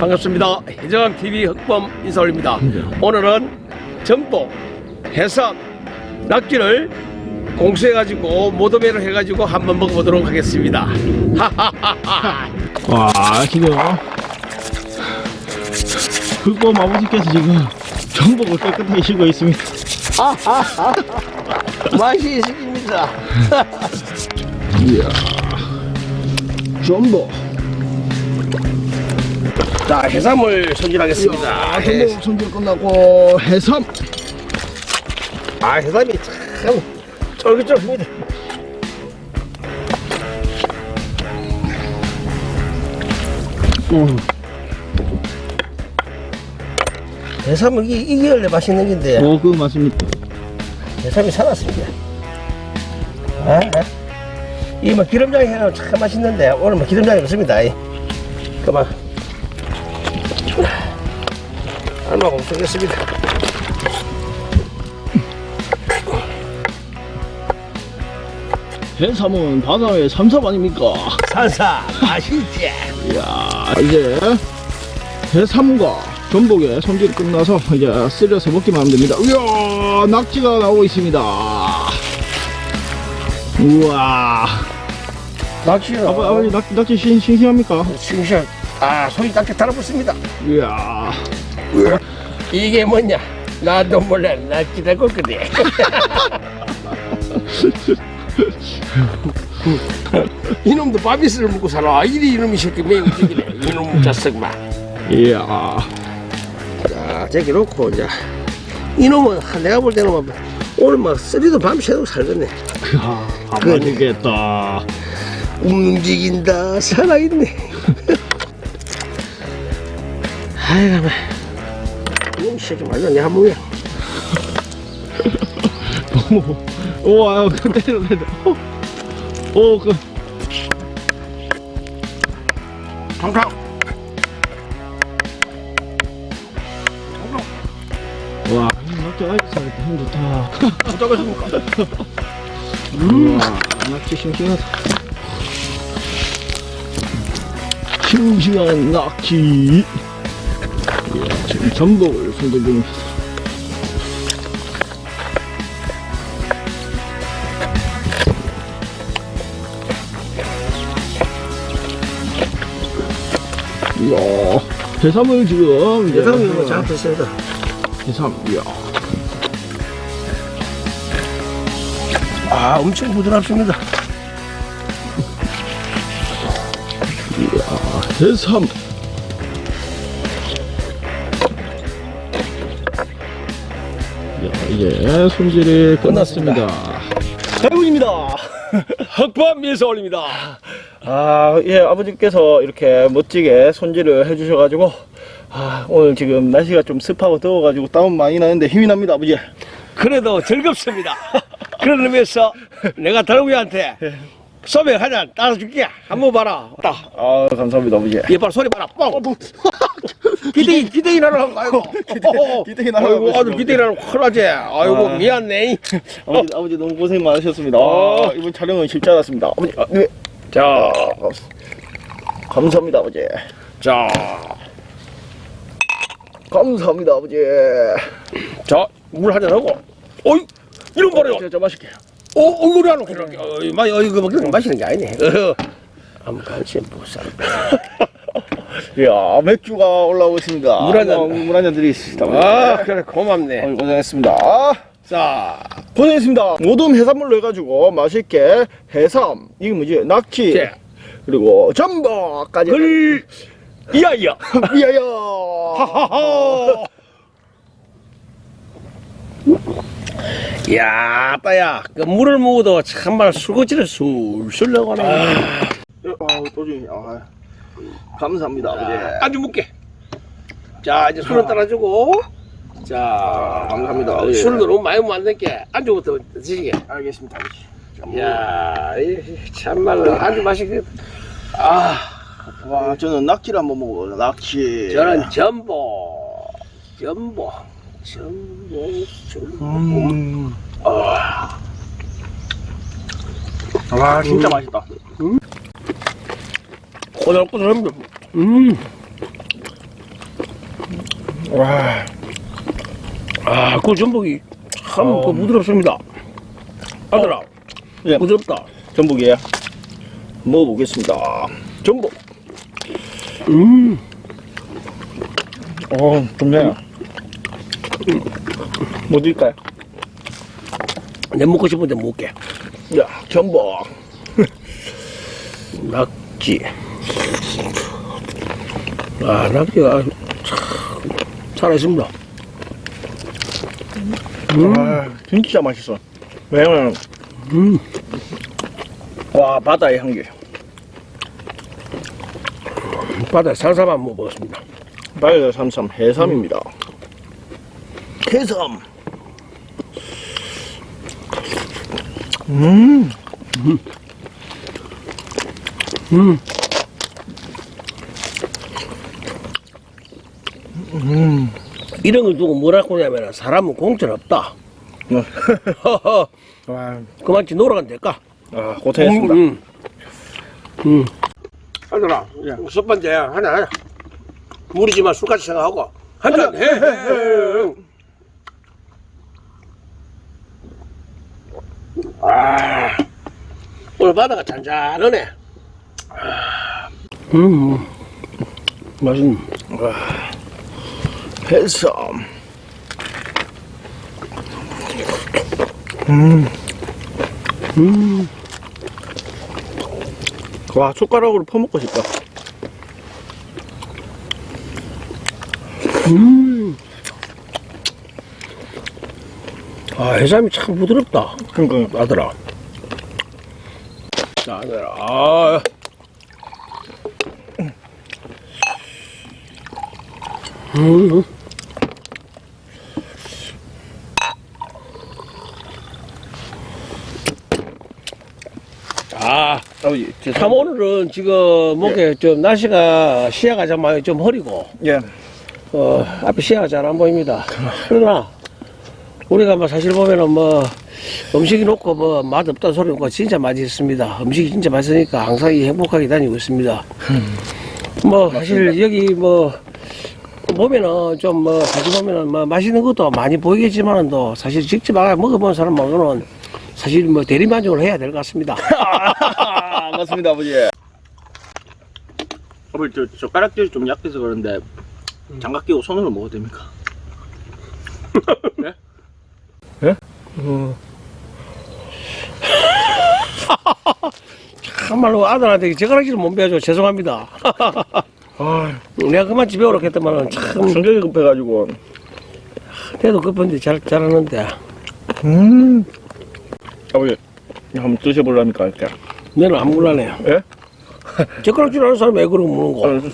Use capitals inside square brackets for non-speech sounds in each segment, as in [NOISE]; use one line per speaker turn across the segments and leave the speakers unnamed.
반갑습니다. 해정한 TV 흑범 인사 올립니다. 오늘은 전복, 해삼, 낙지를 공수해가지고 모도매를 해가지고 한번 먹어보도록 하겠습니다. 하하하하.
와 지금 흑범 아버지께서 지금 전복을 깨끗하게 씻고 있습니다 [LAUGHS]
맛이 있습니다.
이야 전복
자, 해삼을 손질하겠습니다.
아, 전복 손질 끝나고 해삼
아, 해삼이 참 쫄깃쫄깃합니다. 음. 해삼은 이게, 이게 원래 맛있는 건데
어 그거 맞습니다
해삼이 살았습니다. 아, 아. 이뭐 기름장에 해놓으면 참 맛있는데 오늘 뭐 기름장이 없습니다. 이. 그만 얼마 못 쓰겠습니다.
해삼은 바다의 삼삼 아닙니까
산사 맛있지.
이야 이제 해삼과 전복의 손질 끝나서 이제 쓸려서 먹기만 하면 됩니다 이야 낙지가 나오고 있습니다 우와. 아버, 아버지 낙, 낙지 신, 싱싱합니까?
싱싱. 아 손이 딱히 달아붙습니다.
이야
이게 뭐냐? 나도 몰라 낙지 달고 거든. 이놈도 바비스를 먹고 살아. 이리 이놈이 새끼 매일 움직이네. 이놈 자석만.
이야
자, 저기 놓고 이제 이놈은 한- 내가 볼 때는 막 오늘 막 쓰리도 밤새도록 살겠네.
아, 맛있겠다
움직인다 살아있네. [LAUGHS] 아이고, 이 한몸이야.
너무 우와 그 때려 때려. 어, 어 그,
탕탕.
와 낙지 아이고 살겠다. 힘 좋다.
어쩌겠습니까?
우와 낙지 싱싱하다. 싱싱한 낙지 전복을 손질 중입니다 이야 해삼을 지금 이제
뭐 잘못했습니다.
해삼 이야
아, 엄청 부드럽습니다.
해삼 이제 손질이 끝났습니다. 대군입니다. [LAUGHS]
흑범 민서 올립니다.
아, 예, 아버지께서 이렇게 멋지게 손질을 해주셔가지고, 아, 오늘 지금 날씨가 좀 습하고 더워가지고 땀은 많이 나는데 힘이 납니다, 아버지.
그래도 즐겁습니다. 그런 의미에서 내가 달구이한테 [LAUGHS] 소맥 한잔 따라 줄게. 한번 봐라. 딱.
아, 감사합니다, 아버지.
얘 봐라 소리 봐라. 뻥. [LAUGHS] 기대기 기대기 나라는 거 아이고.
기대기 날아가고
아이고 아주. 기대기 나라 큰하지. 아이고
아.
미안네.
아버지, 아버지 너무 고생 많으셨습니다.
어.
아, 이번 촬영은 쉽지 않았습니다. 아버지, 아, 네.
자,
감사합니다, 아버지.
자,
감사합니다, 아버지.
자, 물 한잔 하고. 어이, 이런 거래요.
제가 좀 마실게요.
어, 오게 이렇게. 어이, 마, 어이, 그 먹는 거 마시는 게 아니네. [LAUGHS] 어. 아무 관심 못 살아.
이야, [LAUGHS] 맥주가 올라오고 있습니다.
물 한 잔.
물한잔 드리겠습니다.
아, 그래 고맙네.
어이, 고생했습니다. 아,
자,
고생했습니다. 모든 해산물로 해가지고 맛있게 해삼, 이게 뭐지? 낙지,
예.
그리고 전복까지.
글, 이야이야. [LAUGHS]
이야야.
하하하. 야, 아빠야, 그 물을 먹어도 참말 술고지를 술술 나가네.
아우, 또지. 아, 감사합니다, 아버지.
안주 묵게. 자, 이제 술은 따라주고. 자,
감사합니다, 아버지.
술을 너무 많이 먹으면 안 될게. 안주부터 드시게.
알겠습니다, 아버지. 자, 뭐,
야, 이 참말로 안주 맛있게. 아,
와, 저는 낙지를 한번 먹어보자. 낙지.
저는 전복, 전복.
음.
아,
와, 진짜 맛있다.
꼬들꼬들합니다. 음,
와.
아, 그 전복이 참
어.
그 부드럽습니다. 아들아,
예.
부드럽다.
전복이에요. 먹어보겠습니다. 전복.
음,
어, 좋네요. 뭐 드릴까요?
내 먹고 싶은데 못 먹게.
야, 전복. [LAUGHS]
낙지. 아, 낙지가 참 살아있습니다.
아, 진짜 맛있어. 왜냐면,
음,
와, 바다의 향기.
바다에 한번 먹었습니다.
바다의 삼삼, 해삼입니다. 해삼. 음,
음,
음.
이런 걸 두고 뭐라고 하냐면 사람은 공천 없다. 허허, [LAUGHS]
와,
그만치 놀아가면 될까?
아, 고생했습니다.
음, 음. 아들아, 솥반대 하나, 하나. 물이지만 술까지 생각하고 한잔 해. 아, 오늘 바다가 잔잔하네. 음, 맛있네.
해삼. 음.
음,
와, 숟가락으로 퍼먹고 싶다.
음. 아, 해삼이 참 부드럽다.
그러니까,
아들아. 자, 아들아. 아. 음. 아,
아버지,
참. 오늘은 지금 목에 좀 날씨가 시야가 좀 많이 좀 흐리고
예.
어, 앞에 시야가 잘 안 보입니다. [LAUGHS] 그러나, 우리가 뭐 사실 보면은 뭐, 음식이 놓고 뭐 맛 없다 소리 없고 진짜 맛있습니다. 음식이 진짜 맛있으니까 항상 이 행복하게 다니고 있습니다. 뭐, 사실 여기 뭐, 보면은 좀 뭐, 다시 보면은 뭐 맛있는 것도 많이 보이겠지만은 또 사실 직접 아- 먹어본 사람만으로는 사실 뭐 대리 만족을 해야 될 것 같습니다. [LAUGHS]
맞습니다, 아버지. 아버지, 저 젓가락질이 좀 약해서 그런데, 장갑 끼고 손으로 먹어도 됩니까? [LAUGHS] 네? 예? 어. [LAUGHS]
참말로 아들한테 젓가락질을 못 배워줘 죄송합니다. [LAUGHS]
아,
내가 그만 집에 오라 했더만은 참
성격이 급해가지고.
배도 급한데 잘, 잘하는데
음. 아버지, 한번 드셔보려니까, 이렇게.
내는 안 몰라네요.
예? [LAUGHS]
젓가락질 하는 사람이 왜 그러고 먹는 거?
어,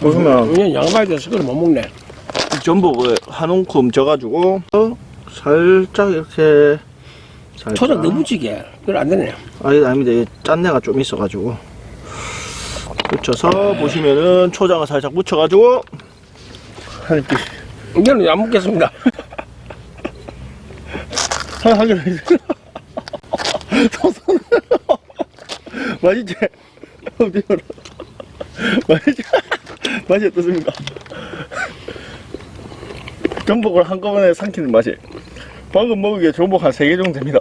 보시면,
그냥 양말이 돼서 그걸 못 먹네.
전복을 한 움큼 져가지고, 어, 살짝 이렇게. 살짝.
초장 너무 지게. 그걸 안 되네.
아니, 아닙니다. 이게 짠내가 좀 있어가지고. 묻혀서 보시면은 초장을 살짝 묻혀가지고, 한 입.
이제는 안 먹겠습니다.
한, 한 개를. 맛있지? 어디로? [LAUGHS] 맛있지? 맛이 어떻습니까? [LAUGHS] 전복을 한꺼번에 삼키는 맛이. 방금 먹으기에 전복 한 3개 정도 됩니다.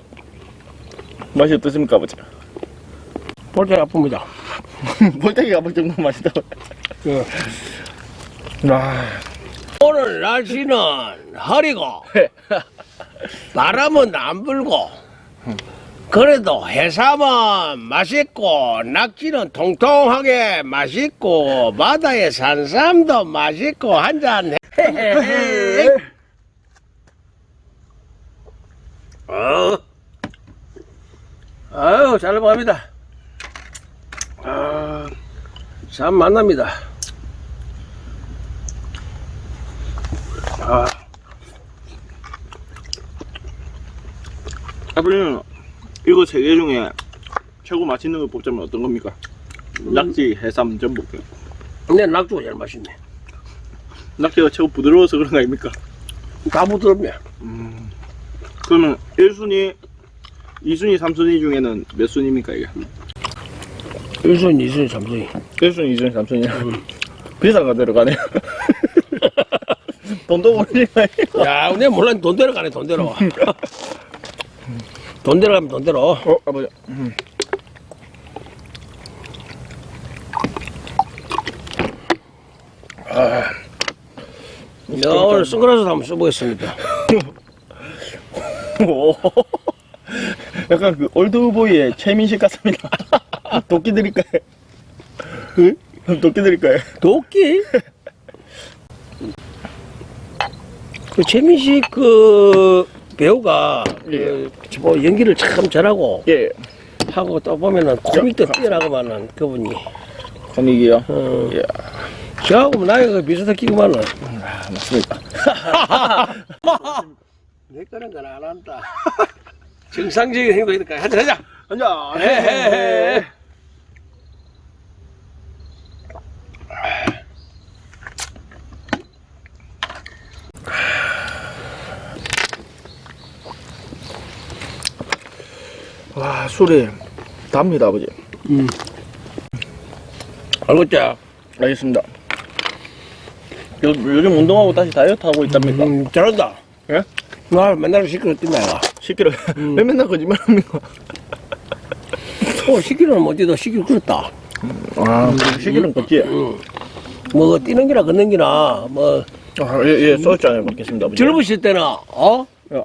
맛이 어떻습니까, 아버지?
볼때 아픕니다. [LAUGHS]
볼때기 아플 정도 맛있다고.
그,
아,
오늘 날씨는 흐리고 바람은 안 불고 그래도 해삼은 맛있고 낙지는 통통하게 맛있고 바다의 산삼도 맛있고 한잔 해. [LAUGHS] 어. 아유 잘 넘어갑니다. 아, 참 만납니다. 아,
아버지는 이거 세 개 중에 최고 맛있는 걸 뽑자면 어떤 겁니까? 낙지, 해삼, 전복.
근데 낙주가 제일 맛있네.
낙지가 최고 부드러워서 그런 거 아닙니까?
다 부드럽네.
그러면 1순위, 2순위, 3순위 중에는 몇 순위입니까, 이게?
1순위, 2순위, 3순위.
1순위, 2순위, 3순위. [LAUGHS] 비싼 거 들어가네요. [LAUGHS] 돈도 마요. [LAUGHS]
야, 내가 몰라 돈 대로 가네 돈 대로. 돈 대로 가면 돈 대로.
어, 아버지. 음.
야, 오늘 선글라스 한번 써보겠습니다.
오. 약간 그 올드보이의 최민식 같습니다. [LAUGHS] 도끼 드릴까요? 응? 도끼 드릴까요?
도끼? 그 최민식 그 배우가
예.
그 뭐 연기를 참 잘하고
예.
하고 또 보면은 코믹도 뛰어나고만은 그분이.
코믹이요.
어.
예.
저하고 나이가 비슷하기구만은.
아, 맞습니까? [LAUGHS]
내 거는 건안 한다. [LAUGHS] 정상적인 행동이니까 한잔 하자.
앉아.
헤헤헤.
와, 술이 답니다, 아버지.
음. 알겠지?
알겠습니다. 요, 요즘 운동하고 다시 다이어트 하고 있답니까?
음, 잘한다.
예?
나 맨날 시끄러 뛴다, 이가.
10kg. 왜 맨날 거짓말 합니까?
어, 10kg는 못 뛰다, 10kg 그렇다.
아, 10kg는 걷지?
응. 뭐, 뛰는 기나 걷는 기나, 뭐,
아, 예, 예, 소주잔을 먹겠습니다, 아버지.
젊으실 때는, 어?
야.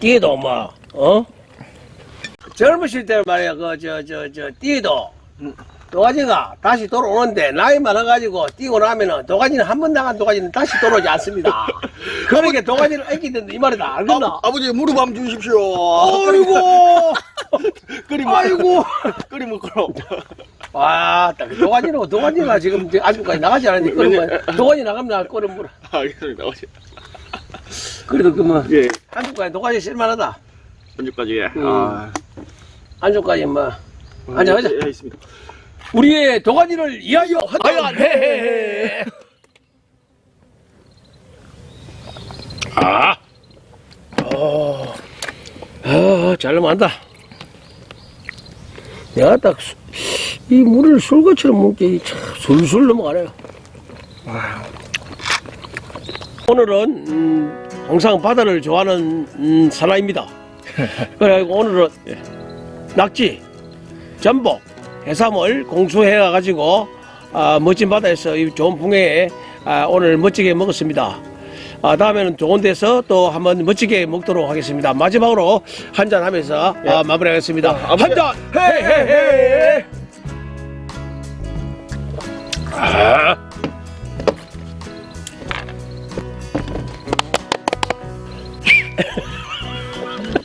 뛰어도 뭐, 어? 젊으실 때는 말이야, 그, 저, 저, 저, 뛰어도, 도가지가 다시 돌아오는데, 나이 많아가지고 뛰고 나면은, 도가지는 한 번 나간 도가지는 다시 돌아오지 않습니다. [LAUGHS] 그러니까 도가지를 아끼는데 이 말이다. 알겠나?
아 버지, 무릎 한번 주십시오.
아이고! [LAUGHS]
끓이 먹
아이고! [LAUGHS]
끓이 먹고.
와, 딱 도가지는 도가지가 지금 이제 아직까지 나가지 않았는데 그러면 도가지 나가면 나 끓여 물어.
알겠습니다, 아버지.
그래도 그뭐
예,
한주까지 도가지 쓸만하다.
언제까지, 예.
음.
아.
한주까지 뭐 앉아.
예, 예, 있습니다.
우리의 도가지를 이하여 하여간 해해. 아,
어,
아, 잘 넘어간다. 내가 딱이 물을 술것처럼 먹기 참 술술 넘어가네요. 오늘은 음, 항상 바다를 좋아하는 음, 사나입니다. [LAUGHS] 그래가지고 오늘은 낙지, 전복, 해삼을 공수해 가지고 아, 멋진 바다에서 이 좋은 풍경에 아, 오늘 멋지게 먹었습니다. 아, 다음에는 좋은 데서 또 한번 멋지게 먹도록 하겠습니다. 마지막으로 한 잔 하면서 아, 마무리하겠습니다.
아, 아버지.
한잔! 헤헤헤! 아.